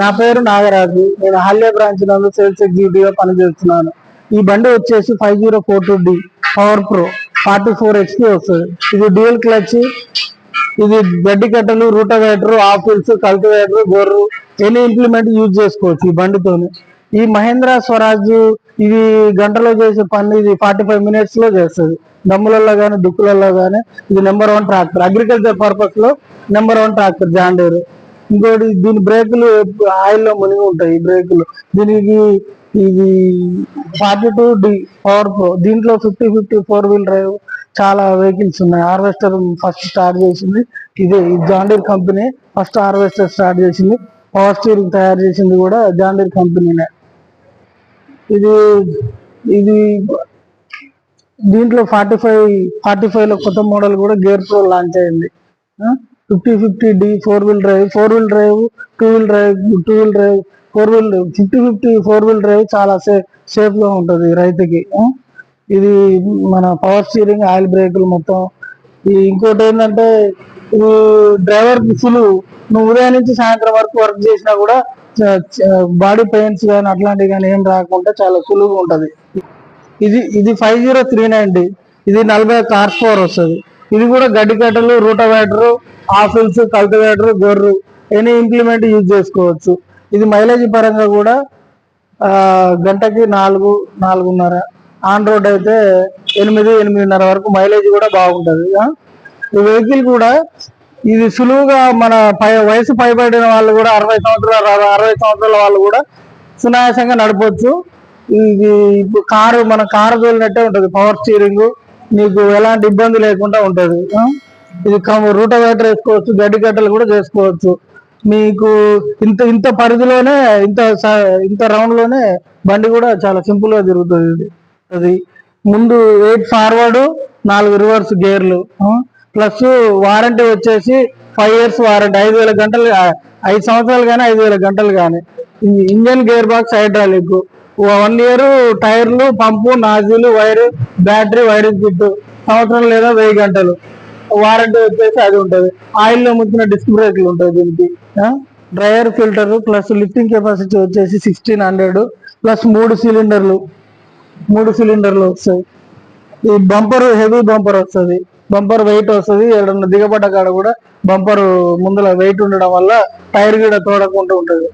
నా పేరు నాగరాజు. నేను హాల్య బ్రాంచ్ నందు సేల్స్ ఎగ్జిక్యూటివ్గా పనిచేస్తున్నాను. ఈ బండి వచ్చేసి five zero four two D power pro forty four HP వస్తుంది. ఇది డ్యూయల్ క్లచ్. ఇది గడ్డి కట్టలు రూటవేటర్ ఆఫిల్స్ కల్టివేటర్ గొర్రు ఎనీ ఇంప్లిమెంట్ యూజ్ చేసుకోవచ్చు ఈ బండితోని? ఈ మహేంద్ర స్వరాజ్ ఇది గంటలో చేసే పని ఇది ఫార్టీ ఫైవ్ మినిట్స్లో చేస్తుంది. దమ్ములలో కానీ దుక్కులలో కానీ ఇది నెంబర్ వన్ ట్రాక్టర్. అగ్రికల్చర్ పర్పస్లో number one tractor John Deere. ఇంకోటి దీని బ్రేకులు ఆయిల్లో మునిగి ఉంటాయి ఈ బ్రేకులు. దీనికి ఇది forty two D power pro దీంట్లో fifty fifty four wheel drive చాలా వెహికల్స్ ఉన్నాయి. హార్వెస్టర్ ఫస్ట్ స్టార్ట్ చేసింది ఇదే ఈ John Deere company first harvester start చేసింది పవర్ స్టీరింగ్ తయారు చేసింది కూడా జాండీర్ కంపెనీనే. ఇది ఇది దీంట్లో ఫార్టీ ఫైవ్ ఫార్టీ ఫైవ్లో కొత్త మోడల్ కూడా గేర్ ప్రో లాంచ్ అయింది. Fifty fifty D four wheel drive four wheel drive two wheel drive two wheel drive four wheel fifty fifty four wheel drive చాలా సేఫ్ సేఫ్గా రైతుకి. ఇది మన పవర్ స్టీరింగ్ ఆయిల్ బ్రేకులు మొత్తం. ఈ ఇంకోటి ఏంటంటే డ్రైవర్ సులువు నువ్వు ఉదయం నుంచి సాయంత్రం వరకు వర్క్ చేసినా కూడా బాడీ పెయిన్స్ కానీ అట్లాంటివి కానీ ఏం రాకుండా చాలా సులువుగా ఉంటది. ఇది ఇది five zero three nine D. ఇది నలభై కార్స్ పవర్ వస్తుంది. ఇది కూడా గడ్డి కట్టలు రూటవేటర్ ఆఫిల్స్ కల్టివేటర్ గొర్రు ఎనీ ఇంప్లిమెంట్ యూజ్ చేసుకోవచ్చు. ఇది మైలేజ్ పరంగా కూడా గంటకి నాలుగు నాలుగున్నర. ఆన్ రోడ్ అయితే ఎనిమిది ఎనిమిదిన్నర వరకు మైలేజ్ కూడా బాగుంటుంది. ఈ వెహికల్ కూడా ఇది సులువుగా మన పై వయసు పైబడిన వాళ్ళు కూడా అరవై సంవత్సరాల అరవై సంవత్సరాల వాళ్ళు కూడా సునాయాసంగా నడపచ్చు. ఇది ఇప్పుడు కారు మన కారు తోలినట్టే ఉంటుంది. పవర్ స్టీరింగ్ నీకు ఎలాంటి ఇబ్బంది లేకుండా ఉంటుంది. ఇది రూటవేటర్ వేసుకోవచ్చు గడ్డి గడ్డలు కూడా చేసుకోవచ్చు. మీకు ఇంత ఇంత పరిధిలోనే ఇంత స- ఇంత రౌండ్లోనే బండి కూడా చాలా సింపుల్గా తిరుగుతుంది ఇది. అది ముందు ఎయిట్ ఫార్వర్డ్ నాలుగు రివర్స్ గేర్లు. ప్లస్ వారంటీ వచ్చేసి ఫైవ్ ఇయర్స్ వారంటీ ఐదు వేల గంటలు ఐదు సంవత్సరాలు కానీ ఐదు వేల గంటలు కానీ. Engine gear box hydraulic. One year టైర్లు pump nozzle wire battery wiring kit సంవత్సరం లేదా వెయ్యి గంటలు. వారంటీ వచ్చేసి అది ఉంటుంది. ఆయిల్లో ముంచిన డిస్క్ బ్రేక్లు ఉంటాయి దీనికి. Dryer filter plus lifting capacity వచ్చేసి సిక్స్టీన్ హండ్రెడ్ ప్లస్ మూడు సిలిండర్లు. మూడు సిలిండర్లు వస్తాయి. ఈ బంపర్ హెవీ బంపర్ వస్తుంది. బంపర్ వెయిట్ వస్తుంది. ఎక్కడన్నా దిగబడ్డ కాడ కూడా బంపర్ ముందర వెయిట్ ఉండడం వల్ల టైర్ కూడా తోడకుండా ఉంటుంది.